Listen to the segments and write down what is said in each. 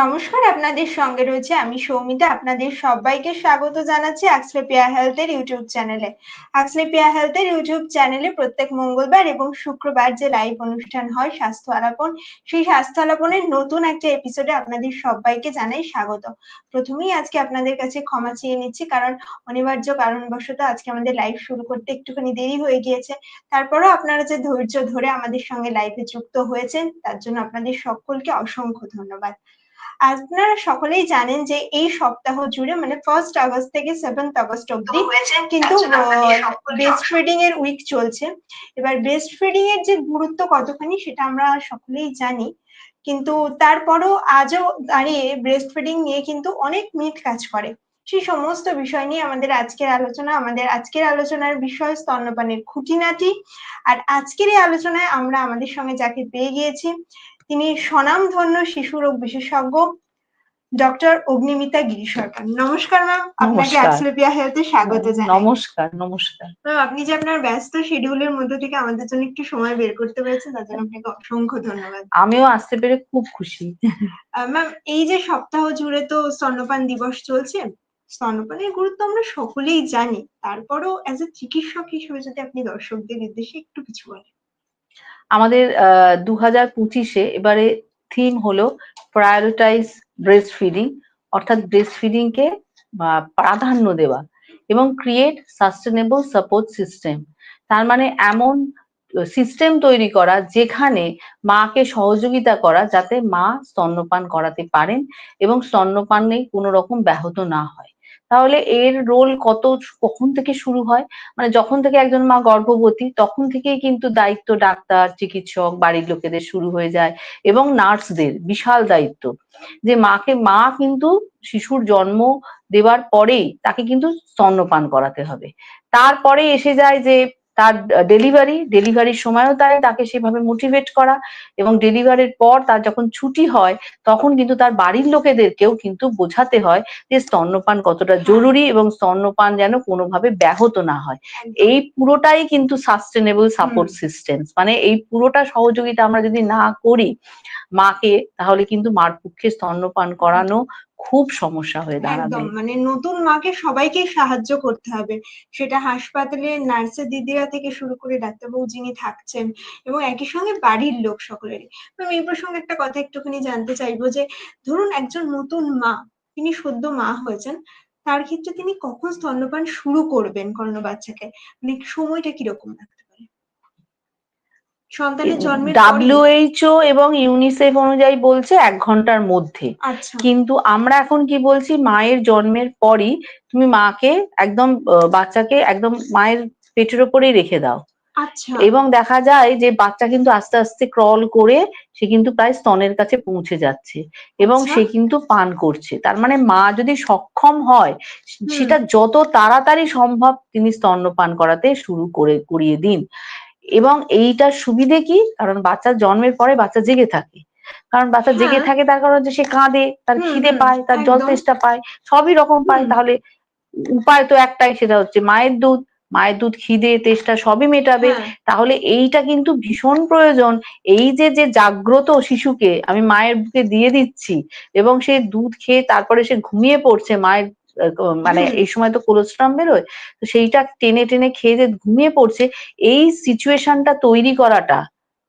নমস্কার, আপনাদের সঙ্গে রয়েছে আমি সৌমিতা। আপনাদের সবাইকে স্বাগত জানাচ্ছি অ্যাক্সলেপিয়া হেলথের ইউটিউব চ্যানেলে। অ্যাক্সলেপিয়া হেলথের ইউটিউব চ্যানেলে প্রত্যেক মঙ্গলবার এবং শুক্রবার যে লাইভ অনুষ্ঠান হয় স্বাস্থ্য আলাপন, সেই স্বাস্থ্য আলাপনের নতুন একটা এপিসোডে আপনাদের সবাইকে জানাই স্বাগত। প্রথমেই আজকে আপনাদের কাছে ক্ষমা চেয়ে নিচ্ছি, কারণ অনিবার্য কারণবশত আজকে আমাদের লাইভ শুরু করতে একটুখানি দেরি হয়ে গিয়েছে। তারপরেও আপনারা যে ধৈর্য ধরে আমাদের সঙ্গে লাইভে যুক্ত হয়েছেন, তার জন্য আপনাদের সকলকে অসংখ্য ধন্যবাদ। আপনারা সকলেই জানেন যে এই সপ্তাহ জুড়ে মানে ফার্স্ট আগস্ট থেকে সেভেন্থ আগস্ট অব্দি কিন্তু বেস্ট ফিডিং এর উইক চলছে। এবার বেস্ট ফিডিং এর যে গুরুত্ব কতখানি সেটা আমরা সকলেই জানি। কিন্তু তারপরও আজও দাঁড়িয়ে ব্রেস্ট ফিডিং নিয়ে কিন্তু অনেক মিথ কাজ করে। সেই সমস্ত বিষয় নিয়ে আমাদের আজকের আলোচনা আমাদের আজকের আলোচনার বিষয় স্তন্যপানের খুঁটিনাটি। আর আজকের এই আলোচনায় আমরা আমাদের সঙ্গে যাকে পেয়ে গিয়েছি তিনি স্বনামধন্য শিশু রোগ বিশেষজ্ঞ ডক্টর অগ্নিমিতা গিরি সরকার। নমস্কার ম্যাম আপনাকে অ্যাক্সলেপিয়া হেলথে স্বাগত জানাই। নমস্কার নমস্কার। ম্যাম আপনি যে আপনার ব্যস্ত শিডিউলের মধ্যে থেকে আমাদের জন্য একটু সময় বের করতে পেরেছেন তার জন্য আপনাকে অসংখ্য ধন্যবাদ। আমিও আসতে পেরে খুব খুশি। ম্যাম এই যে সপ্তাহ জুড়ে তো স্তন্যপান দিবস চলছে স্তন্যপানের গুরুত্ব আমরা সকলেই জানি। তারপরও অ্যাজ এ চিকিৎসক হিসেবে যদি আপনি দর্শকদের নির্দেশে একটু কিছু বলেন। আমাদের দু হাজার পঁচিশে এবারে থিম হলো প্রায়োরিটাইজ ব্রেস্ট ফিডিং অর্থাৎ ব্রেস্ট ফিডিং কে প্রাধান্য দেওয়া এবং ক্রিয়েট সাস্টেনেবল সাপোর্ট সিস্টেম তার মানে এমন সিস্টেম তৈরি করা যেখানে মাকে সহযোগিতা করা যাতে মা স্তন্যপান করাতে পারেন এবং স্তন্যপানে কোনো রকম ব্যাহত না হয়। তাহলে এর রোল কত কখন থেকে শুরু হয়? মানে যখন থেকে একজন মা গর্ভবতী, তখন থেকেই কিন্তু দায়িত্ব ডাক্তার, চিকিৎসক, বাড়ির লোকেদের শুরু হয়ে যায় এবং নার্সদের বিশাল দায়িত্ব। যে মাকে মা কিন্তু শিশুর জন্ম দেওয়ার পরেই তাকে কিন্তু স্তন্যপান করাতে হবে। তারপরে এসে যায় যে তার ডেলিভারি ডেলিভারির সময়ও তাই তাকে সেভাবে মোটিভেট করা এবং ডেলিভারির পর তার যখন ছুটি হয় তখন কিন্তু তার বাড়ির লোকেদেরকেও কিন্তু বোঝাতে হয় যে স্তন্যপান কতটা জরুরি এবং স্তন্যপান যেন কোনোভাবে ব্যাহত না হয়। এই পুরোটাই কিন্তু সাস্টেনেবল সাপোর্ট সিস্টেম মানে এই পুরোটা সহযোগিতা আমরা যদি না করি মাকে তাহলে কিন্তু মার পক্ষে স্তন্যপান করানো খুব সমস্যা হয়ে দাঁড়াবে। মানে নতুন মাকে সবাইকে সাহায্য করতে হবে। সেটা হাসপাতালে নার্সের দিদিরা থেকে শুরু করে ডাক্তারবাবু যিনি থাকছেন এবং একই সঙ্গে বাড়ির লোক সকলেরই। আমি এই প্রসঙ্গে একটা কথা একটুখানি জানতে চাইব যে ধরুন একজন নতুন মা তিনি সদ্য মা হয়েছেন তার ক্ষেত্রে তিনি কখন স্তন্যপান শুরু করবেন কোনো বাচ্চাকে? মানে সময়টা কীরকম? সন্তানের জন্মের ডাব্লিউএইচও এবং ইউনিসেফ অনুযায়ী বলছে এক ঘণ্টার মধ্যে। আচ্ছা। কিন্তু আমরা এখন কি বলছি মায়ের জন্মের পরই তুমি মাকে একদম বাচ্চাকে একদম মায়ের পেটের ওপরেই রেখে দাও। আচ্ছা। এবং দেখা যায় যে বাচ্চা কিন্তু আস্তে আস্তে ক্রল করে সে কিন্তু প্রায় স্তনের কাছে পৌঁছে যাচ্ছে এবং আচ্ছা। সে কিন্তু পান করছে। তার মানে মা যদি সক্ষম হয় সেটা যত তাড়াতাড়ি সম্ভব তিনি স্তন্যপান করাতে শুরু করে করিয়ে দিন। এবং এইটার সুবিধে কি? কারণ বাচ্চা জন্মের পরে বাচ্চা জেগে থাকে। কারণ বাচ্চা জেগে হ্যাঁ। থাকে তার কারণ যে সে কাঁদে তার খিদে পায় তার জল তেষ্টা পায় সবই রকম পায়। তাহলে উপায় তো একটাই সেটা হচ্ছে মায়ের দুধ। মায়ের দুধ খিদে তেষ্টা সবই মেটাবে। হ্যাঁ। তাহলে এইটা কিন্তু ভীষণ প্রয়োজন। এই যে যে জাগ্রত শিশুকে আমি মায়ের বুকে দিয়ে দিচ্ছি এবং সে দুধ খেয়ে তারপরে সে ঘুমিয়ে পড়ছে মায়ের মানে এই সময় তো কোলেস্ট্রাম বেরোয় তো সেইটা টেনে টেনে খেয়ে যে ঘুমিয়ে পড়ছে এই সিচুয়েশনটা তৈরি করাটা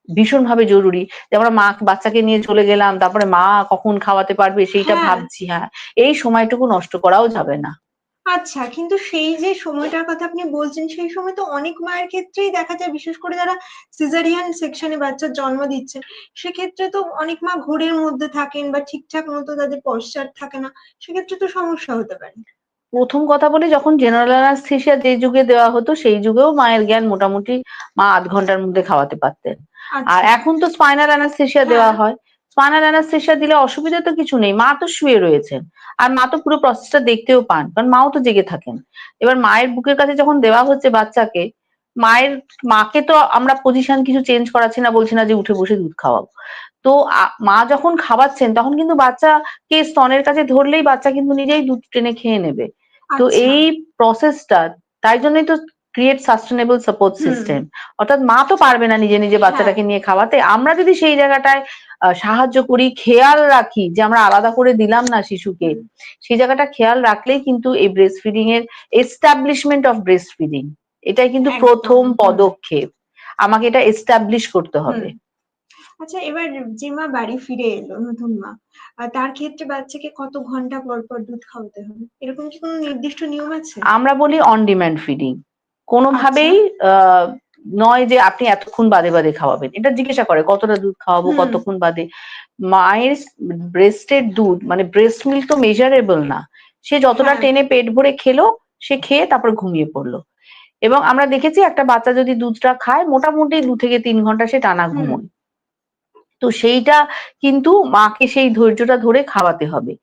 ভীষণ ভাবে জরুরি। যে আমরা মা বাচ্চাকে নিয়ে চলে গেলাম তারপরে মা কখন খাওয়াতে পারবে সেইটা হ্যাঁ। ভাবছি হ্যাঁ। এই সময়টুকু নষ্ট করাও যাবে না। আচ্ছা কিন্তু সেই যে সময়টার কথা আপনি বলছেন সেই সময় তো অনেক মায়ের ক্ষেত্রেই দেখা যায় বিশেষ করে যারা সিজারিয়ান সেকশনে বাচ্চার জন্ম দিচ্ছেন সেক্ষেত্রে তো অনেক মা ঘোরের মধ্যে থাকেন বা ঠিকঠাক মতো তাদের পশ্চাৎ থাকে না সেক্ষেত্রে তো সমস্যা হতে পারে। প্রথম কথা বলি যখন জেনারেল অ্যানাস্থেসিয়া যে যুগে দেওয়া হতো সেই যুগেও মায়ের জ্ঞান মোটামুটি মা আধ ঘণ্টার মধ্যে খাওয়াতে পারতেন। আর আচ্ছা এখন তো স্পাইনাল অ্যানাস্থেসিয়া হ্যাঁ। দেওয়া হয়। স্পাইনাল অ্যানাস্থেসিয়া দিলে অসুবিধা তো কিছু নেই। মা তো শুয়ে রয়েছেন। আর মা তো পুরো প্রসেসটা দেখতেও পান কারণ মাও তো জেগে থাকেন। এবার মায়ের বুকের কাছে যখন দেওয়া হচ্ছে বাচ্চাকে মায়ের মাকে তো আমরা পজিশন কিছু চেঞ্জ করাচ্ছি না বলছি না যে উঠে বসে দুধ খাওয়াবো। তো মা যখন খাওয়াচ্ছেন তখন কিন্তু বাচ্চাকে স্তনের কাছে ধরলেই বাচ্চা কিন্তু নিজেই দুধ টেনে খেয়ে নেবে। তো আচ্ছা। এই প্রসেসটা তাই জন্যই তো ক্রিয়েট সাস্টেনেবল সাপোর্ট সিস্টেম অর্থাৎ মা তো পারবে না নিজে নিজে বাচ্চাটাকে নিয়ে খাওয়াতে। আমরা যদি সেই জায়গাটায় সাহায্য করি খেয়াল রাখি যে আমরা আলাদা করে দিলাম না শিশুকে সেই জায়গাটা খেয়াল রাখলেই কিন্তু এই ব্রেস্ট ফিডিং এর এস্টাবলিশমেন্ট অফ ব্রেস্ট ফিডিং এটাই কিন্তু প্রথম পদক্ষেপ। আমাকে এটা এস্টাবলিশ করতে হবে। আচ্ছা এবার যে মা বাড়ি ফিরে এলো নতুন মা তার ক্ষেত্রে বাচ্চাকে কত ঘণ্টা পর পর দুধ খাওয়াতে হবে? এরকম কি কোনো নির্দিষ্ট নিয়ম আছে? আমরা বলি অন ডিম্যান্ড ফিডিং কোনোভাবেই আহ, নয় যে আপনি এতক্ষণ বাদে বাদে খাওয়াবেন। এটা জিজ্ঞাসা করে কতটা দুধ খাওয়াবো কতক্ষণ বাদে? মায়ের ব্রেস্টের দুধ মানে ব্রেস্ট মিল্ক তো মেজারেবল না। সে যতটা হ্যাঁ। টেনে পেট ভরে খেলো সে খেয়ে তারপর ঘুমিয়ে পড়ল। এবং আমরা দেখেছি একটা বাচ্চা যদি দুধটা খায় মোটামুটি দু থেকে তিন ঘণ্টা সে টানা। ঘুমোয়। তো সেইটা কিন্তু মাকে সেই ধৈর্যটা ধরে খাওয়াতে হবে।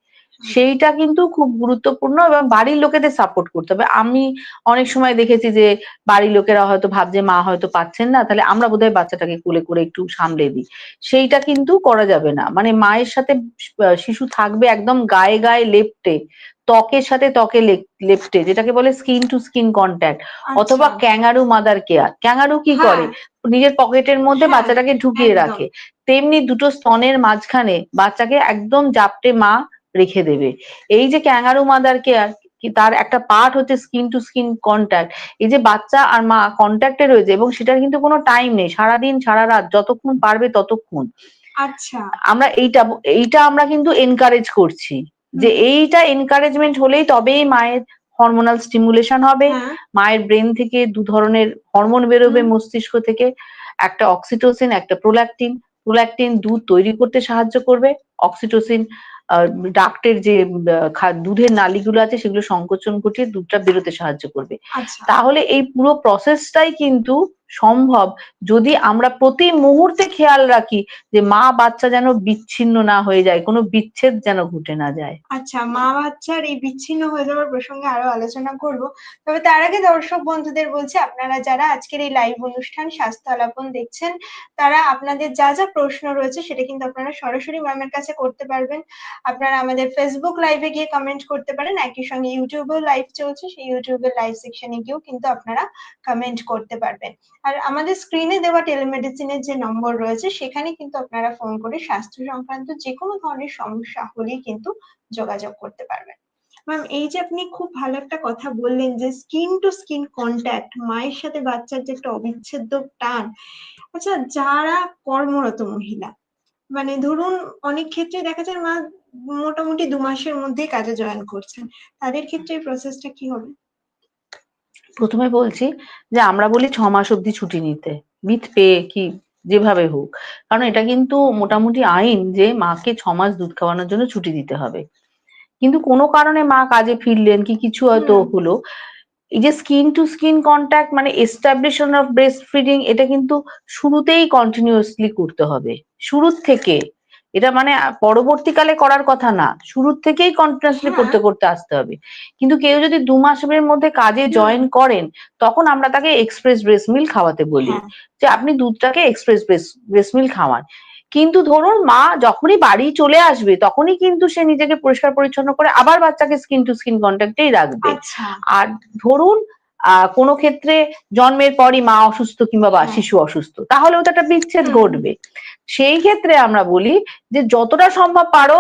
সেইটা কিন্তু খুব গুরুত্বপূর্ণ এবং বাড়ির লোকেদের সাপোর্ট করতে হবে। আমি অনেক সময় দেখেছি যে বাড়ির লোকেরা হয়তো ভাবছে মা হয়তো পাচ্ছেন না। তাহলে আমরা বোধহয় বাচ্চাটাকে কোলে করে একটু সামলে দিই। সেইটা কিন্তু করা যাবে না। মানে মায়ের সাথে শিশু থাকবে একদম গায়ে গায়ে লেপটে ত্বকের সাথে ত্বকে লেপ- লেপটে যেটাকে বলে স্কিন টু স্কিন কন্ট্যাক্ট অথবা ক্যাঙ্গারু মাদার কেয়ার ক্যাঙ্গারু কি হ্যাঁ, করে? নিজের পকেটের মধ্যে হ্যাঁ, বাচ্চাটাকে ঢুকিয়ে রাখে। তেমনি দুটো স্তনের মাঝখানে বাচ্চাকে একদম জাপটে মা রেখে দেবে। এই যে ক্যাঙ্গারু মাদার কেয়ার তার একটা পার্ট হচ্ছে স্কিন টু স্কিন কন্ট্যাক্ট এই যে বাচ্চা আর মা কন্ট্যাক্টে রয়েছে এবং সেটার কিন্তু কোনো টাইম নেই সারাদিন সারা রাত যতক্ষণ পারবে ততক্ষণ। আচ্ছা। আমরা এইটা এইটা আমরা কিন্তু এনকারেজ করছি। যে এইটা এনকারেজমেন্ট হলেই তবেই মায়ের হরমোনাল স্টিমুলেশন হবে। হ্যাঁ। মায়ের ব্রেন থেকে দু ধরনের হরমোন বেরোবে মস্তিষ্ক থেকে। একটা অক্সিটোসিন একটা প্রোল্যাকটিন প্রোল্যাকটিন দুধ তৈরি করতে সাহায্য করবে। অক্সিটোসিন ডাক্টের যে খা- দুধের নালিগুলো আছে সেগুলো সংকোচন ঘটিয়ে দুধটা বেরোতে সাহায্য করবে। আচ্ছা। তাহলে এই পুরো প্রসেসটাই কিন্তু সম্ভব যদি আমরা প্রতি মুহূর্তে খেয়াল রাখি যে মা বাচ্চা যেন বিচ্ছিন্ন না হয়ে যায়, কোনো বিচ্ছেদ যেন ঘটে না যায়। আচ্ছা মা বাচ্চার এই বিচ্ছিন্ন হয়ে যাওয়ার প্রসঙ্গে আরও আলোচনা করব। তবে তার আগে দর্শক বন্ধুদের বলছি, আপনারা যারা আজকের এই লাইভ অনুষ্ঠান স্বাস্থ্য আলাপন দেখছেন, তারা আপনাদের যা যা প্রশ্ন রয়েছে সেটা কিন্তু আপনারা সরাসরি ম্যামের কাছে করতে পারবেন। আপনারা আমাদের ফেসবুক লাইভে গিয়ে কমেন্ট করতে পারেন। একই সঙ্গে ইউটিউবেও লাইভ চলছে। সেই ইউটিউবের লাইভ সেকশনে গিয়েও কিন্তু আপনারা কমেন্ট করতে পারবেন। আর আমাদের স্ক্রিনে দেওয়া টেলিমেডিসিনের যে নম্বর রয়েছে, সেখানে কিন্তু আপনারা ফোন করে স্বাস্থ্য সংক্রান্ত যে কোনো ধরনের সমস্যা হলেই কিন্তু যোগাযোগ করতে পারবেন। ম্যাম এই যে আপনি খুব ভালো একটা কথা বললেন যে স্কিন টু স্কিন কন্ট্যাক্ট মায়ের সাথে বাচ্চার যে একটা অবিচ্ছেদ্য টান আচ্ছা যারা কর্মরত মহিলা মানে ধরুন অনেক ক্ষেত্রে দেখা যায় মা মোটামুটি দু মাসের মধ্যেই কাজে জয়েন করছেন, তাদের ক্ষেত্রে এই প্রসেসটা কি হবে? প্রথমে বলছি যে আমরা বলি ছ মাস অব্দি ছুটি নিতে। মিথ পে কি যেভাবে হোক। কারণ এটা কিন্তু মোটামুটি আইন যে মাকে ছ মাস দুধ খাওয়ানোর জন্য ছুটি দিতে হবে। কিন্তু কোনো কারণে মা কাজে ফিরলেন কি কিছু হয়তো হলো। এই যে স্কিন টু স্কিন কন্ট্যাক্ট মানে এস্টাবলিশন অফ ব্রেস্ট ফিডিং এটা কিন্তু শুরুতেই কন্টিনিউয়াসলি করতে হবে। শুরুর থেকে এটা মানে পরবর্তীকালে করার কথা না। শুরুর থেকেই কন্টিনিউয়াসলি হ্যাঁ। করতে করতে আসতে হবে। কিন্তু কেউ যদি দু মাসের মধ্যে কাজে। জয়েন করেন তখন আমরা তাকে এক্সপ্রেস ব্রেস্ট মিল্ক খাওয়াতে বলি। হ্যাঁ। যে আপনি দুধটাকে এক্সপ্রেস ব্রেস্ট মিল্ক খাওয়ান। কিন্তু ধরুন মা যখনই বাড়ি চলে আসবে তখনই কিন্তু সে নিজেকে পরিষ্কার পরিচ্ছন্ন করে আবার বাচ্চাকে স্কিন টু স্কিন কন্ট্যাক্টেই রাখবে। আচ্ছা। আর ধরুন কোনো ক্ষেত্রে জন্মের পরই মা অসুস্থ কিংবা বা। শিশু অসুস্থ তাহলেও তো একটা বিচ্ছেদ ঘটবে। সেই ক্ষেত্রে আমরা বলি যে যতটা সম্ভব পারো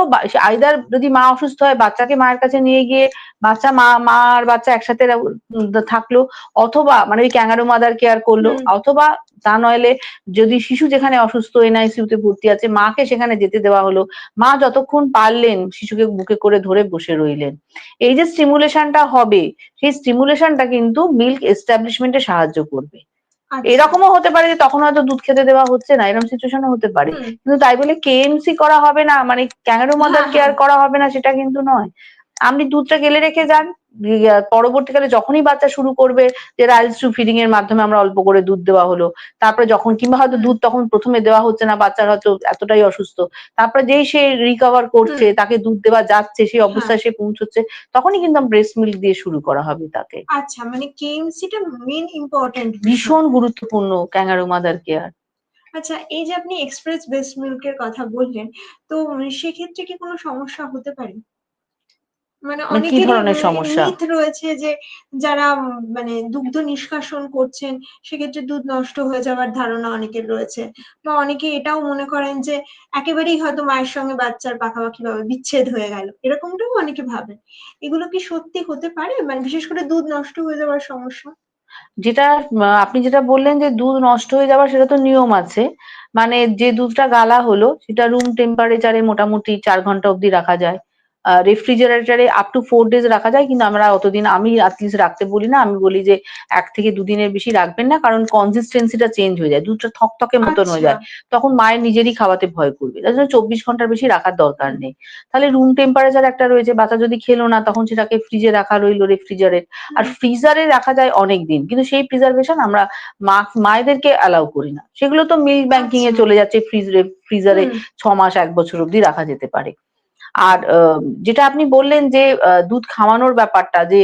আইদার যদি মা অসুস্থ হয় বাচ্চাকে মায়ের কাছে নিয়ে গিয়ে বাচ্চা মা মা আর বাচ্চা একসাথে থাকল অথবা মানে ওই ক্যাঙ্গারু মাদার কেয়ার করল অথবা তা নইলে যদি শিশু যেখানে অসুস্থ এনআইসিউ তে ভর্তি আছে মাকে সেখানে যেতে দেওয়া হলো। মা যতক্ষণ পারলেন শিশুকে বুকে করে ধরে বসে রইলেন। এই যে স্টিমুলেশনটা হবে সেই স্টিমুলেশনটা কিন্তু মিল্ক এস্টাবলিশমেন্টে সাহায্য করবে। আচ্ছা। এরকমও হতে পারে যে তখন হয়তো দুধ খেতে দেওয়া হচ্ছে না এরকম সিচুয়েশনও হতে পারে। কিন্তু তাই বলে কেএমসি করা হবে না মানে ক্যাঙ্গারু মাদার কেয়ার। করা হবে না সেটা কিন্তু নয়। আপনি দুধটা গেলে রেখে যান। পরবর্তীকালে যখনই বাচ্চা শুরু করবে যে রাইলস টু ফিডিং এর মাধ্যমে আমরা অল্প করে দুধ দেওয়া হলো তারপরে যখন কিংবা হয়তো দুধ তখন প্রথমে দেওয়া হচ্ছে না বাচ্চার হয়তো এতটাই অসুস্থ তারপরে যেই সে রিকভার করছে তাকে দুধ দেওয়া যাচ্ছে সেই অবস্থায় সে পৌঁছচ্ছে তখনই কিন্তু ব্রেস্ট মিল্ক দিয়ে শুরু করা হবে তাকে। আচ্ছা মানে কেএমসিটা মেন ইম্পর্টেন্ট ভীষণ গুরুত্বপূর্ণ ক্যাঙ্গারু মাদার কেয়ার আচ্ছা এই যে আপনি এক্সপ্রেস ব্রেস্ট মিল্কের কথা বললেন তো সেক্ষেত্রে কি কোনো সমস্যা হতে পারে? মানে মানে কি ধরনের সমস্যা? মিথ রয়েছে যে যারা মানে দুগ্ধ নিষ্কাশন করছেন সেক্ষেত্রে দুধ নষ্ট হয়ে যাওয়ার ধারণা অনেকের রয়েছে বা অনেকে এটাও মনে করেন যে একেবারেই হয়তো মায়ের সঙ্গে বাচ্চার পাকাপাকি ভাবে বিচ্ছেদ হয়ে গেল এরকমটাও অনেকে ভাবেন এগুলো কি সত্যি হতে পারে মানে বিশেষ করে দুধ নষ্ট হয়ে যাওয়ার সমস্যা যেটা আপনি যেটা বললেন যে দুধ নষ্ট হয়ে যাওয়ার সেটা তো নিয়ম আছে। মানে যে দুধটা গালা হলো সেটা রুম টেম্পারেচারে মোটামুটি চার ঘণ্টা অব্দি রাখা যায়। রেফ্রিজারেটরে আপ টু ফোর ডেজ রাখা যায় কিন্তু আমরা অতদিন আমি এটলিস্ট রাখতে বলি না। আমি বলি যে এক থেকে দুদিনের বেশি রাখবেন না। কারণ কনসিস্টেন্সি টা চেঞ্জ হয়ে যায়। দুধটা থকথকে মতন হয়ে আচ্ছা যায়। তখন মায়ের নিজেরই খাওয়াতে ভয় করবে। তার জন্য ২৪ ঘণ্টার বেশি রাখার দরকার নেই। তাহলে রুম টেম্পারেচার একটা রয়েছে বাচ্চা যদি খেলো না তখন সেটাকে ফ্রিজে রাখা রইল রেফ্রিজারে। আর ফ্রিজারে রাখা যায় অনেক দিন কিন্তু সেই প্রিজার্ভেশন আমরা মা মায়েদেরকে অ্যালাউ করি না। সেগুলো তো মিল্ক ব্যাংকিং এ আচ্ছা চলে যাচ্ছে ফ্রিজ ফ্রিজারে ছ মাস এক বছর অব্দি রাখা যেতে পারে। আর যেটা আপনি বললেন যে দুধ খাওয়ানোর ব্যাপারটা যে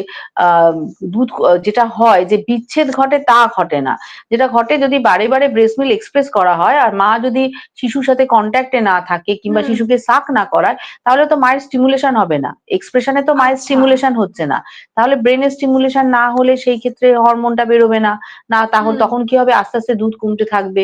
দুধ যেটা হয় যে বিচ্ছেদ ঘটে তা ঘটে না। যেটা ঘটে যদি বারে, বারে ব্রেস্ট মিল্ক এক্সপ্রেস করা হয় আর মা যদি শিশুর সাথে কন্ট্যাক্টে না থাকে কিংবা শিশুকে সাক না করায় তাহলে তো মায়ের স্টিমুলেশন হবে না। এক্সপ্রেশন তো মায়ের আচ্ছা স্টিমুলেশন হচ্ছে না। তাহলে ব্রেইনের স্টিমুলেশন না হলে সেই ক্ষেত্রে হরমোনটা বেরোবে না। না হুম তখন কি হবে আস্তে, আস্তে দুধ কমতে থাকবে।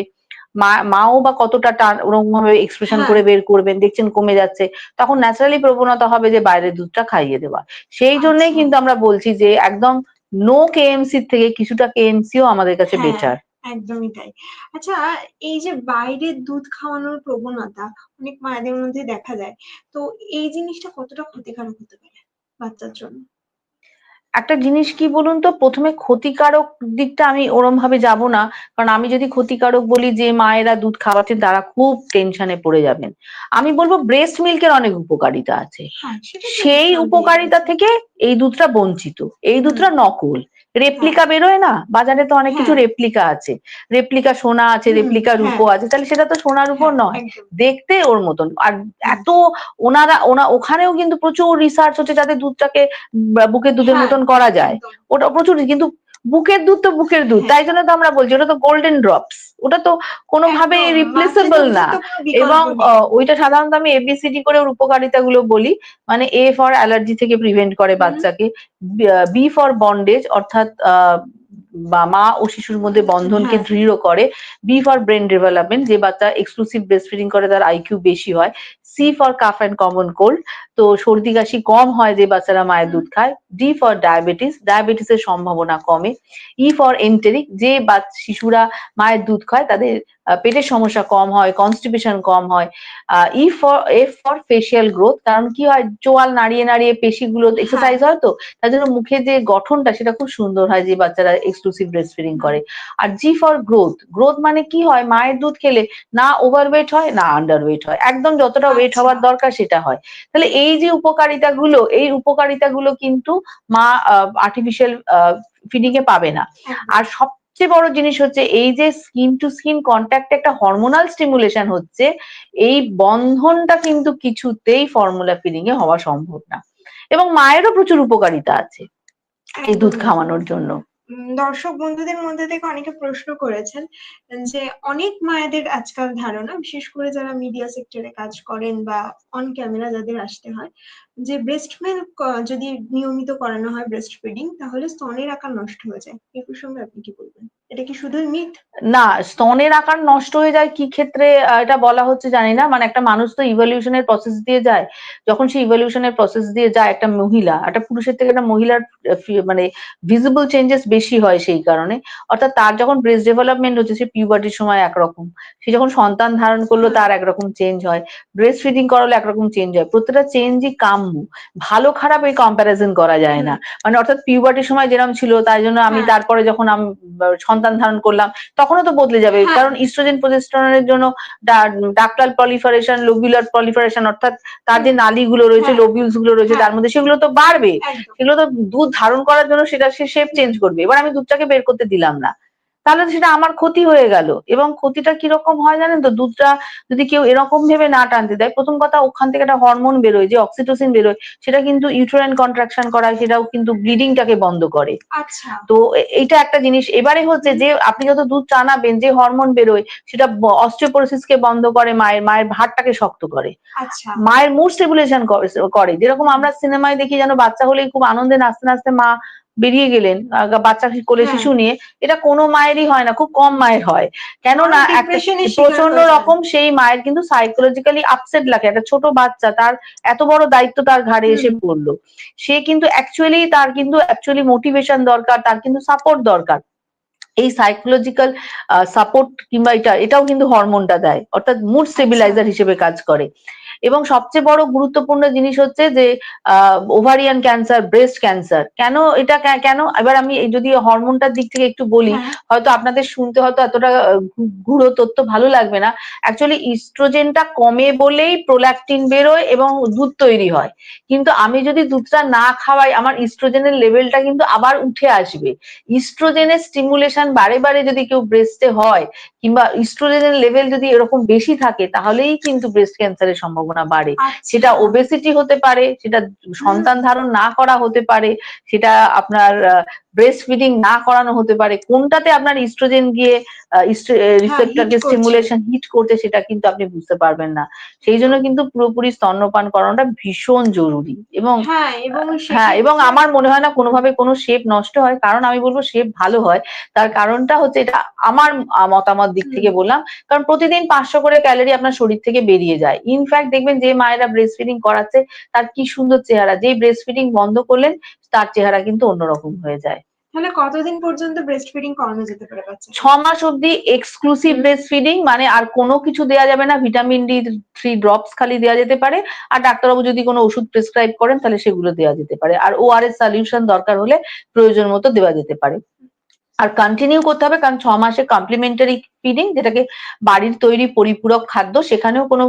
মা মাও বা কতটা টান ওরকমভাবে এক্সপ্রেশন হ্যাঁ করে বের করবেন দেখছেন কমে যাচ্ছে। তখন ন্যাচারালি প্রবণতা হবে যে বাইরের দুধটা খাইয়ে দেওয়া। সেই জন্যই আচ্ছা কিন্তু আমরা বলছি যে একদম নো কেএমসি থেকে কিছুটা কেএমসি ও আমাদের কাছে হ্যাঁ, বেটার। একদমই তাই। আচ্ছা এই যে বাইরের দুধ খাওয়ানোর প্রবণতা অনেক মায়েদের মধ্যে দেখা যায়। তো এই জিনিসটা কতটা ক্ষতিকারক হতে পারে বাচ্চার জন্য? একটা জিনিস কি বলুন তো প্রথমে ক্ষতিকারক দিকটা আমি ওরম ভাবে যাব না। কারণ আমি যদি ক্ষতিকারক বলি যে মায়েরা দুধ খাওয়াচ্ছেন তারা খুব টেনশনে পড়ে যাবেন। আমি বলব ব্রেস্ট মিল্ক এর অনেক উপকারিতা আছে। হ্যাঁ, সেই উপকারিতা থেকে এই দুধটা বঞ্চিত। এই দুধটা নকল। হ্যাঁ, রেপ্লিকা বেরোয় না? বাজারে তো অনেক কিছু হ্যাঁ, রেপ্লিকা আছে। রেপ্লিকা সোনা আছে, রেপ্লিকা হ্যাঁ, রূপো আছে। তাহলে সেটা তো সোনার হ্যাঁ, নয়। দেখতে ওর মতন। আর এত ওনারা ওনা ওখানেও কিন্তু প্রচুর রিসার্চ হচ্ছে যাতে দুধটাকে বুকের দুধের হ্যাঁ, মতন করা যায়। ওটা প্রচুর কিন্তু বুকের দুধ তো বুকের দুধ। তাই জন্য তো আমরা বলছি ওটা তো গোল্ডেন ড্রপস। ওটা তো মাতৃ রিপ্লেসেবল না। এবং। ওইটা সাধারণত আমি এবিসিডি করে ওর উপকারিতাগুলো বলি। মানে এ ফর অ্যালার্জি থেকে প্রিভেন্ট করে বাচ্চাকে। বি ফর বন্ডেজ অর্থাৎ বা মা ও শিশুর মধ্যে বন্ধনকে হ্যাঁ, দৃঢ় করে। বি ফর ব্রেন ডেভেলপমেন্ট যে বাচ্চা এক্সক্লুসিভ ব্রেস্ট ফিডিং করে তার আইকিউ বেশি হয়। C for cough and common cold তো সর্দি কাশি কম হয় যে বাচ্চারা মায়ের দুধ খায়। ডি ফর ডায়াবেটিস, ডায়াবেটিসের সম্ভাবনা কমে। ই ফর এন্টেরিক যে শিশুরা মায়ের দুধ খায় তাদের পেটের সমস্যা কম হয়, কনস্টিপেশন কম হয়। E for F for facial growth কারণ কি হয় চোয়াল নাড়িয়ে, নাড়িয়ে পেশিগুলো হ্যাঁ, এক্সারসাইজ হয় তো তার জন্য মুখের যে গঠনটা সেটা খুব সুন্দর হয় যে বাচ্চারা এক্সক্লুসিভ ব্রেস্ট ফিডিং করে। আর জি ফর গ্রোথ, গ্রোথ মানে কি হয় মায়ের দুধ খেলে না ওভারওয়েট হয় না আন্ডারওয়েট হয়। একদম যতটা ওয়েট আচ্ছা, হওয়ার দরকার সেটা হয়। তাহলে এই যে উপকারিতাগুলো, এই উপকারিতাগুলো কিন্তু মা আর্টিফিশিয়াল ফিডিং এ পাবে না। একদম। আর সবচেয়ে বড় জিনিস হচ্ছে এই যে স্কিন টু স্কিন কন্ট্যাক্ট একটা হরমোনাল স্টিমুলেশন হচ্ছে, এই বন্ধনটা কিন্তু কিছুতেই ফর্মুলা ফিডিং এ হওয়া সম্ভব না। এবং মায়েরও প্রচুর উপকারিতা আছে এই দুধ খাওয়ানোর জন্য। দর্শক বন্ধুদের মধ্যে থেকে অনেকে প্রশ্ন করেছেন যে অনেক মায়েদের আজকাল ধারণা, বিশেষ করে যারা মিডিয়া সেক্টরে কাজ করেন বা অন ক্যামেরা যাদের আসতে হয় যে ব্রেস্ট মিল্ক যদি নিয়মিত করানো হয় ব্রেস্ট ফিডিং তাহলে স্তনের আকার নষ্ট হয়ে যায় এই প্রসঙ্গে আপনি কি বলবেন এটা কি শুধুই মিথ না, স্তনের আকার নষ্ট হয়ে যায় কি ক্ষেত্রে এটা বলা হচ্ছে জানি না। মানে একটা মানুষ তো ইভোলিউশন এর প্রসেস দিয়ে যায়। যখন সে ইভোলিউশন এর প্রসেস দিয়ে যায় একটা মহিলা, একটা পুরুষের থেকে একটা মহিলার মানে ভিজিবল চেঞ্জেস বেশি হয় সেই কারণে। অর্থাৎ তার যখন ব্রেস্ট ডেভেলপমেন্ট হচ্ছে সে পিউবার্টির সময় একরকম। সে যখন সন্তান ধারণ করল তার একরকম চেঞ্জ হয়। ব্রেস্ট ফিডিং করালে একরকম চেঞ্জ হয়। প্রত্যেকটা চেঞ্জই কাম্য। ভালো খারাপ এই কম্প্যারিজন করা যায় না। মানে অর্থাৎ পিউবার্টির সময় যেরকম ছিল তাই জন্য আমি হ্যাঁ তারপরে যখন আম সন্তান ধারণ করলাম তখনও তো বদলে যাবে। হ্যাঁ কারণ ইস্ট্রোজেন প্রজেস্টেরনের জন্য ডাক্টাল পলিফারেশন লোবিউলার পলিফারেশন অর্থাৎ তার যে নালীগুলো রয়েছে, হ্যাঁ লোবিউলসগুলো রয়েছে হ্যাঁ তার মধ্যে সেগুলো তো বাড়বে। সেগুলো তো দুধ ধারণ করার জন্য সেটা সে শেপ চেঞ্জ করবে। এবার আমি দুধটাকে বের করতে দিলাম না। তাহলে সেটা আমার ক্ষতি হয়ে গেল। এবং ক্ষতিটা কীরকম হয় জানেন তো? দুধটা যদি কেউ এরকম ভেবে না টানতে দেয় প্রথম কথা ওখান থেকে একটা হরমোন বেরোয় যে অক্সিটোসিন বেরোয় সেটা কিন্তু ইউট্রাইন কন্ট্রাকশন করায় সেটাও কিন্তু ব্লিডিংটাকে বন্ধ করে। আচ্ছা। তো এইটা একটা জিনিস। এবারে হচ্ছে যে আপনি যত দুধ টানাবেন যে হরমোন বেরোয় সেটা অস্টিওপোরোসিস কে বন্ধ করে মায়ের মায়ের ভাতটাকে শক্ত করে। আচ্ছা। মায়ের মুড স্টেবুলেশন করে। যেরকম আমরা সিনেমায় দেখি যেন বাচ্চা হলেই খুব আনন্দে নাচতে নাচতে মা বেরিয়ে গেলেন আহ, বাচ্চা কোলে হ্যাঁ। শিশু নিয়ে। এটা কোনো মায়েরই হয় না খুব কম মায়ের হয়। কেননা প্রচণ্ড রকম সেই মায়ের কিন্তু সাইকোলজিক্যালি আপসেট লাগে। একটা ছোট বাচ্চা তার এত বড় দায়িত্ব তার ঘাড়ে এসে পড়ল। সে কিন্তু অ্যাকচুয়ালি তার কিন্তু অ্যাকচুয়ালি মোটিভেশন দরকার তার কিন্তু সাপোর্ট দরকার। এই সাইকোলজিক্যাল সাপোর্ট কিংবা এটা এটাও কিন্তু হরমোনটা দেয়। অর্থাৎ মুড স্টেবিলাইজার হিসেবে কাজ করে। এবং সবচেয়ে বড় গুরুত্বপূর্ণ জিনিস হচ্ছে যে ওভারিয়ান ক্যান্সার ব্রেস্ট ক্যান্সার কেন এটা কেন? এবার আমি যদি হরমোনটার দিক থেকে একটু বলি হ্যাঁ, হয়তো আপনাদের শুনতে হয়তো এতটা গুঁড়ো তথ্য ভালো লাগবে না। অ্যাকচুয়ালি ইস্ট্রোজেনটা কমে বলেই প্রোল্যাকটিন বেরোয় এবং দুধ তৈরি হয়। কিন্তু আমি যদি দুধটা না খাওয়াই আমার ইস্ট্রোজেনের লেভেলটা কিন্তু আবার উঠে আসবে। ইস্ট্রোজেনের স্টিমুলেশন বারে বারে যদি কেউ ব্রেস্টে হয় কিংবা ইস্ট্রোজেনের লেভেল যদি এরকম বেশি থাকে তাহলেই কিন্তু ব্রেস্ট ক্যান্সারের সম্ভাবনা বাড়ে আচ্ছা। সেটা ওবেসিটি হতে পারে সেটা সন্তান ধারণ না করা হতে পারে সেটা আপনার ব্রেস্ট ফিডিং না করানো হতে পারে কোনটাতে আপনার ইস্ট্রোজেন গিয়ে রিসেপ্টরকে স্টিমুলেশন হিট করতে সেটা কিন্তু আপনি বুঝতে পারবেন না। সেই জন্য কিন্তু পুরোপুরি স্তন্যপান করানোটা ভীষণ জরুরি এবং হ্যাঁ এবং হ্যাঁ এবং আমার মনে হয় না কোনোভাবে কোনো শেপ নষ্ট হয়। কারণ আমি বলব শেপ ভালো হয়। তার কারণটা হচ্ছে এটা আমার মতামত দিক থেকে বললাম। কারণ প্রতিদিন পাঁচশো করে ক্যালোরি আপনার শরীর থেকে বেরিয়ে যায়। ইনফ্যাক্ট দেখবেন যে মায়েরা ব্রেস্ট ফিডিং করাচ্ছে তার কি সুন্দর চেহারা। যেই ব্রেস্ট ফিডিং বন্ধ করলেন তার চেহারা কিন্তু অন্যরকম হয়ে যায়। তাহলে কতদিন পর্যন্ত ব্রেস্ট ফিডিং করানো যেতে পারে বাচ্চা ছ মাস অব্দি এক্সক্লুসিভ। ব্রেস্ট ফিডিং মানে আর কোনো কিছু দেওয়া যাবে না ভিটামিন ডি থ্রি ড্রপস খালি দেওয়া যেতে পারে আর ডাক্তারবাবু যদি কোনো ওষুধ প্রেসক্রাইব করেন তাহলে সেগুলো দেওয়া যেতে পারে। আর ওআরএস সলিউশন দরকার হলে প্রয়োজন মতো দেওয়া যেতে পারে। আর কন্টিনিউ করতে হবে কারণ ছ মাসে কমপ্লিমেন্টারি ফিডিং যেটাকে বাড়ির তৈরি পরিপূরক খাদ্য সেখানেও কোনো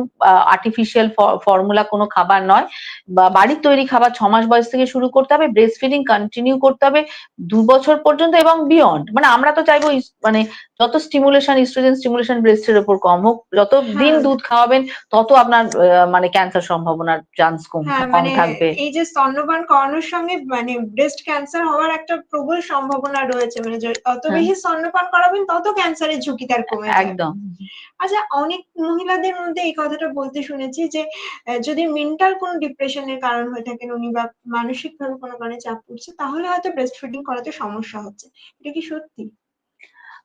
আর্টিফিশিয়াল ফর্মুলা কোনো খাবার নয় বা বাড়ির তৈরি খাবার ছ মাস বয়স থেকে শুরু করতে হবে ব্রেস্ট ফিডিং কন্টিনিউ করতে হবে দু বছর পর্যন্ত এবং বিয়ন্ড মানে আমরা তো চাইব মানে যত স্টিমুলেশন ইস্ট্রোজেন স্টিমুলেশন ব্রেস্টের উপর কম হোক যত দিন হ্যাঁ। দুধ খাওয়াবেন তত আপনার মানে ক্যান্সার সম্ভাবনার চান্স কম হ্যাঁ কম মানে থাকবে এই যে স্তন্যপান করানোর সঙ্গে মানে ব্রেস্ট ক্যান্সার হওয়ার একটা প্রবল সম্ভাবনা রয়েছে মানে যত হ্যাঁ। বেশি স্তন্যপান করাবেন তত ক্যান্সারের ঝুঁকি তার কমে একদম। আচ্ছা অনেক মহিলাদের মধ্যে এই কথাটা বলতে শুনেছি যে যদি মেন্টাল কোনো ডিপ্রেশনের কারণ হয়ে থাকেন উনি বা মানসিক ভাবে কোনো কারণে চাপ পড়ছে তাহলে হয়তো ব্রেস্ট ফিডিং করাতে সমস্যা হচ্ছে। এটা কি সত্যি?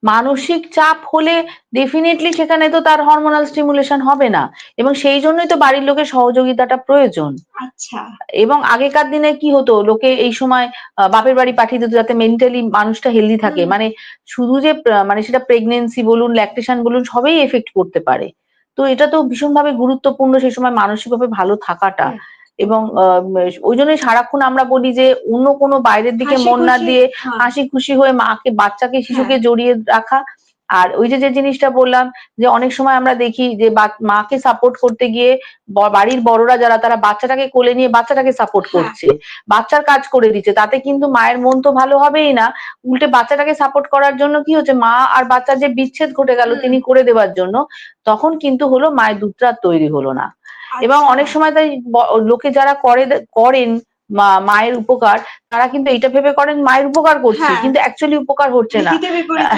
মানসিক চাপ হলে ডেফিনেটলি সেখানে তো তার হরমোনাল স্টিমুলেশন হবে না। এবং সেই জন্যই তো বাড়ির লোকের সহযোগিতাটা প্রয়োজন। আচ্ছা। এবং আগেকার দিনে কি হতো লোকে এই সময় বাপের বাড়ি পাঠিয়ে দিত যাতে মেন্টালি মানুষটা হেলদি থাকে। মানে শুধু যে মানে সেটা প্রেগনেন্সি বলুন ল্যাকটেশন বলুন সবই এফেক্ট করতে পারে। তো এটা তো ভীষণভাবে গুরুত্বপূর্ণ সেই সময় মানসিকভাবে ভালো থাকাটা। হুম। এবং আহ, ওই জন্যই সারাক্ষণ আমরা বলি যে অন্য কোনো বাইরের দিকে মন না দিয়ে হ্যাঁ, হাসি খুশি হয়ে মাকে বাচ্চাকে শিশুকে হ্যাঁ। জড়িয়ে রাখা। আর ওই যে যে জিনিসটা বললাম যে অনেক সময় আমরা দেখি যে মাকে সাপোর্ট করতে গিয়ে বাড়ির বড়রা যারা তারা বাচ্চাটাকে কোলে নিয়ে বাচ্চাটাকে সাপোর্ট হ্যাঁ। করছে। বাচ্চার কাজ করে দিচ্ছে। তাতে কিন্তু মায়ের মন তো ভালো হবেই না। উল্টে বাচ্চাটাকে সাপোর্ট করার জন্য কি হচ্ছে মা আর বাচ্চার যে বিচ্ছেদ ঘটে গেল তিনি করে দেওয়ার জন্য তখন কিন্তু হলো মায়ের আর তৈরি হলো না। এবং আচ্ছা। অনেক সময় তাই লোকে যারা করে করেন মায়ের উপকার তারা কিন্তু এটা ভেবে করেন মায়ের উপকার করছে হ্যাঁ। কিন্তু অ্যাকচুয়ালি উপকার হচ্ছে না।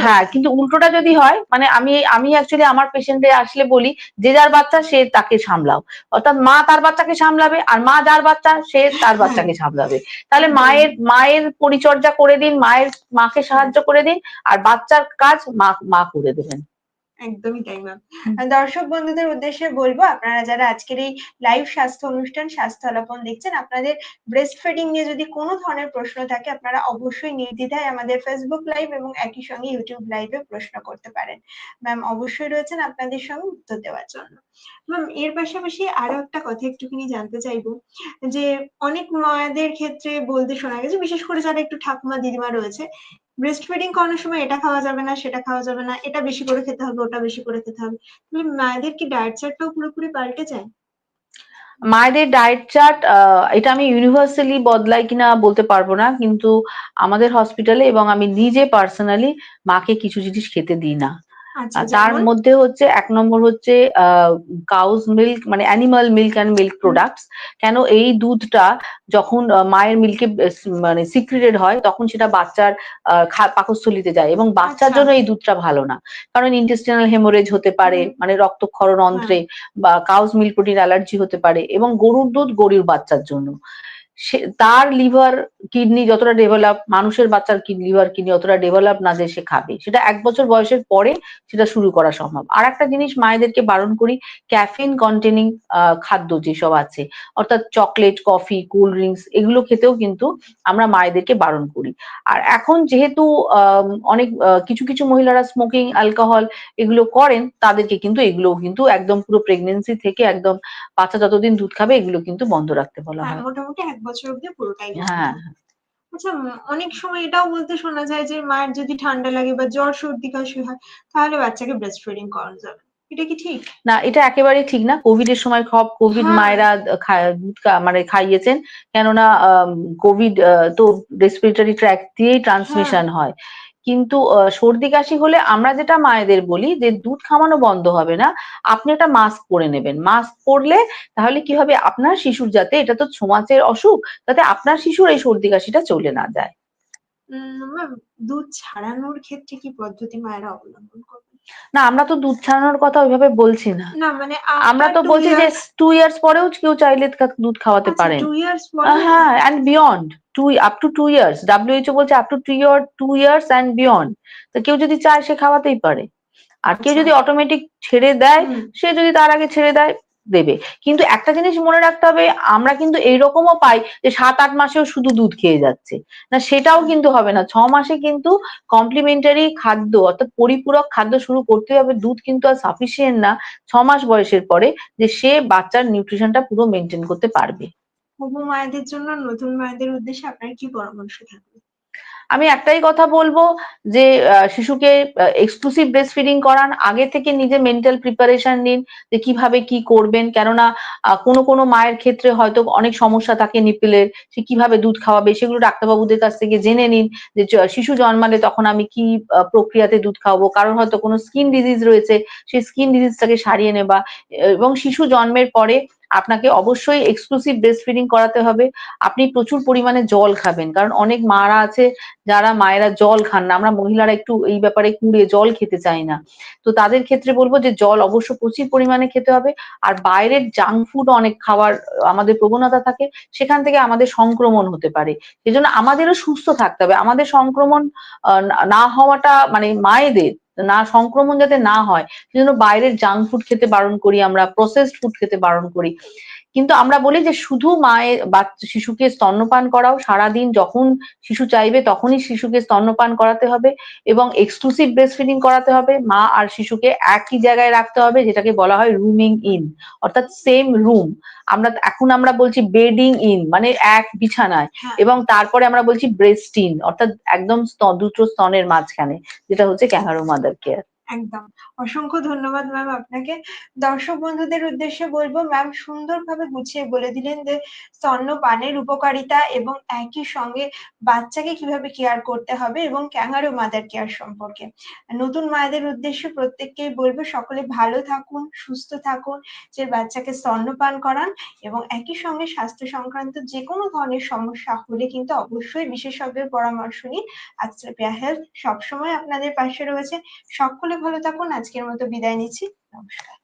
হ্যাঁ কিন্তু উল্টোটা যদি হয় মানে আমি আমি অ্যাকচুয়ালি আমার পেশেন্টে আসলে বলি যে যার বাচ্চা সে তাকে সামলাও। অর্থাৎ মা তার বাচ্চাকে সামলাবে আর মা যার বাচ্চা সে তার বাচ্চাকে সামলাবে। তাহলে মায়ের মায়ের পরিচর্যা করে দিন মায়ের মাকে সাহায্য করে দিন আর বাচ্চার কাজ মা মা করে দেবেন। একদমই তাই ম্যাম দর্শক বন্ধুদের উদ্দেশ্যে বলব আপনারা যারা আজকের এই লাইভ স্বাস্থ্য অনুষ্ঠান স্বাস্থ্য আলাপন দেখছেন আপনাদের ব্রেস্ট ফিডিং নিয়ে যদি কোনো ধরনের প্রশ্ন থাকে আপনারা অবশ্যই নির্দ্বিধায় আমাদের ফেসবুক লাইভ এবং একই সঙ্গে ইউটিউব লাইভে প্রশ্ন করতে পারেন। ম্যাম অবশ্যই রয়েছেন আপনাদের সঙ্গে উত্তর দেওয়ার জন্য। ম্যাম এর পাশাপাশি আরও একটা কথা একটুখানি জানতে চাইব যে অনেক মায়েদের ক্ষেত্রে বলতে শোনা গেছে বিশেষ করে যারা একটু ঠাকুমা দিদিমা রয়েছে ব্রেস্ট ফিডিং করানোর সময় এটা খাওয়া যাবে না, সেটা খাওয়া যাবে না, এটা বেশি করে খেতে হবে, ওটা বেশি করে খেতে হবে। তাহলে মায়েদের কি ডায়েট চার্টটাও পুরোপুরি পাল্টে যায়? মায়েদের ডায়েট চার্ট এটা আমি ইউনিভার্সালি বদলাই কিনা বলতে পারব না, কিন্তু আমাদের হসপিটালে এবং আমি নিজে পার্সোনালি মাকে কিছু জিনিস খেতে দিই না। তার মধ্যে হচ্ছে এক নম্বর হচ্ছে কাউজ মিল্ক মানে animal milk and milk products কেন এই দুধটা যখন মায়ের মিল্কে মানে সিক্রেটেড হয় তখন সেটা বাচ্চার পাকস্থলিতে যায় এবং বাচ্চার আচ্ছা। জন্য এই দুধটা ভালো না। কারণ ইন্টেস্টিনাল হেমোরেজ হতে পারে মানে রক্তক্ষরণ অন্ত্রে বা কাউজ মিল্ক প্রোটিন অ্যালার্জি হতে পারে এবং গরুর দুধ গরুর বাচ্চার জন্য। সে, তার লিভার কিডনি যতটা ডেভেলপ মানুষের বাচ্চার লিভার কিডনি অতটা ডেভেলপ না যে সে খাবে, সেটা এক বছর বয়সের পরে সেটা শুরু করা সম্ভব। আর একটা জিনিস মায়েদেরকে বারণ করি ক্যাফিন কন্টেনিং খাদ্য যেসব আছে, অর্থাৎ চকলেট কফি কোল্ড ড্রিঙ্কস এগুলো খেতেও কিন্তু আমরা মায়েদেরকে বারণ করি। আর এখন যেহেতু অনেক কিছু কিছু মহিলারা স্মোকিং অ্যালকোহল এগুলো করেন, তাদেরকে কিন্তু এগুলোও কিন্তু একদম পুরো প্রেগনেন্সি থেকে একদম বাচ্চা যতদিন দুধ খাবে, এগুলো কিন্তু বন্ধ রাখতে বলা হ্যাঁ। মোটামুটি বছর অব্দি পুরোটাই হ্যাঁ আচ্ছা অনেক সময় এটাও বলতে শোনা যায় যে মায়ের যদি ঠান্ডা লাগে বা জ্বর সর্দি কাশি হয় তাহলে বাচ্চাকে ব্রেস্ট ফিডিং করানো যাবে এটা কি ঠিক? না এটা একেবারে ঠিক না। কোভিড এর সময় খব কোভিড হ্যাঁ। মায়েরা মানে খাইয়েছেন। কেননা কোভিড তো রেসপিরেটরি ট্র্যাক দিয়েই ট্রান্সমিশন হয়। কিন্তু সর্দি কাশি হলে আমরা যেটা মায়েদের বলি যে দুধ খাওয়ানো বন্ধ হবে না। আপনি একটা মাস্ক পরে নেবেন। মাস্ক পরলে তাহলে কি হবে? আপনার শিশুর যাতে এটা তো ছোঁয়াচের অসুখ যাতে আপনার শিশুর এই সর্দি কাশিটা চলে না যায়। দুধ ছাড়ানোর ক্ষেত্রে কি পদ্ধতি মায়েরা অবলম্বন করবে না আমরা তো দুধ ছাড়ানোর কথা ওইভাবে বলছি না। না মানে আমরা তো বলছি যে টু ইয়ার্স পরেও কেউ চাইলে দুধ খাওয়াতে পারেন। ইয়ার্স আহ, হ্যাঁ and beyond to up to two years WHO বলছে up to two year two years and beyond তো কেউ যদি চায় সে খাওয়াতেই পারে। আর কেউ আচ্ছা। যদি অটোমেটিক ছেড়ে দেয় সে যদি তার আগে ছেড়ে দেয় দেবে। কিন্তু একটা জিনিস মনে রাখতে হবে আমরা কিন্তু এইরকমও পাই যে সাত আট মাসেও শুধু দুধ খেয়ে যাচ্ছে। না সেটাও কিন্তু হবে না। ছ মাসে কিন্তু কমপ্লিমেন্টারি খাদ্য অর্থাৎ পরিপূরক খাদ্য শুরু করতে হবে। দুধ কিন্তু আর সাফিসিয়েন্ট না ছ মাস বয়সের পরে যে সে বাচ্চার নিউট্রিশনটা পুরো মেনটেন করতে পারবে। হবু মায়েদের জন্য নতুন মায়েদের উদ্দেশ্যে আপনার কি পরামর্শ থাকবে? আমি একটাই কথা বলব যে শিশুকে এক্সক্লুসিভ ব্রেস্ট ফিডিং করান, আগে থেকে নিজে মেন্টাল প্রিপারেশন নিন যে কীভাবে কি করবেন। কেননা কোনো কোনো মায়ের ক্ষেত্রে হয়তো অনেক সমস্যা থাকে নিপিলের, সে কীভাবে দুধ খাওয়াবে সেগুলো ডাক্তারবাবুদের কাছ থেকে জেনে নিন যে শিশু জন্মালে তখন আমি কি প্রক্রিয়াতে দুধ খাওয়াবো। কারণ হয়তো কোনো স্কিন ডিজিজ রয়েছে সেই স্কিন ডিজিজটাকে সারিয়ে নেবা। এবং শিশু জন্মের পরে আপনাকে অবশ্যই এক্সক্লুসিভ ব্রেস্ট ফিডিং করাতে হবে। আপনি প্রচুর পরিমাণে জল খাবেন, কারণ অনেক মারা আছে যারা মায়েরা জল খান না। আমরা মহিলারা একটু এই ব্যাপারে কুড়ে জল খেতে চাই না। তো তাদের ক্ষেত্রে বলব যে জল অবশ্য প্রচুর পরিমাণে খেতে হবে। আর বাইরের জাঙ্ক ফুড অনেক খাওয়ার, আমাদের প্রবণতা থাকে, সেখান থেকে আমাদের সংক্রমণ হতে পারে। সেজন্য আমাদেরও সুস্থ থাকতে হবে। আমাদের সংক্রমণ না- না হওয়াটা মানে মায়েদের না, সংক্রমণ যাতে না হয়, সেজন্য বাইরের জাঙ্ক ফুড খেতে বারণ করি, আমরা প্রসেসড ফুড খেতে বারণ করি। কিন্তু আমরা বলি যে শুধু মায়ের বাচ্চা শিশুকে স্তন্যপান করাও সারাদিন যখন শিশু চাইবে তখনই শিশুকে স্তন্যপান করাতে হবে এবং এক্সক্লুসিভ ব্রেস্ট ফিডিং করাতে হবে। মা আর শিশুকে একই জায়গায় রাখতে হবে যেটাকে বলা হয় রুমিং ইন অর্থাৎ সেম রুম আমরা এখন আমরা বলছি বেডিং ইন মানে এক বিছানায় হ্যাঁ। এবং তারপরে আমরা বলছি ব্রেস্ট ইন অর্থাৎ একদম স্তন- দুটো স্তনের মাঝখানে যেটা হচ্ছে ক্যাঙ্গারু মাদার কেয়ার। একদম। অসংখ্য ধন্যবাদ ম্যাম আপনাকে। দর্শক বন্ধুদের উদ্দেশ্যে বলব ম্যাম সুন্দরভাবে গুছিয়ে বলে দিলেন যে স্তন্যপানের উপকারিতা এবং একই সঙ্গে বাচ্চাকে কীভাবে কেয়ার করতে হবে এবং ক্যাঙ্গারু মাদার কেয়ার সম্পর্কে। নতুন মায়েদের উদ্দেশ্যে প্রত্যেককেই বলব, সকলে ভালো থাকুন, সুস্থ থাকুন, যে বাচ্চাকে স্তন্যপান করান এবং একই সঙ্গে স্বাস্থ্য সংক্রান্ত যে কোনো ধরনের সমস্যা হলে কিন্তু অবশ্যই বিশেষজ্ঞের পরামর্শ নিন। আজকে হেলথ সবসময় আপনাদের পাশে রয়েছে। সকলে ভালো থাকুন আজকের মতো বিদায় নিচ্ছি নমস্কার।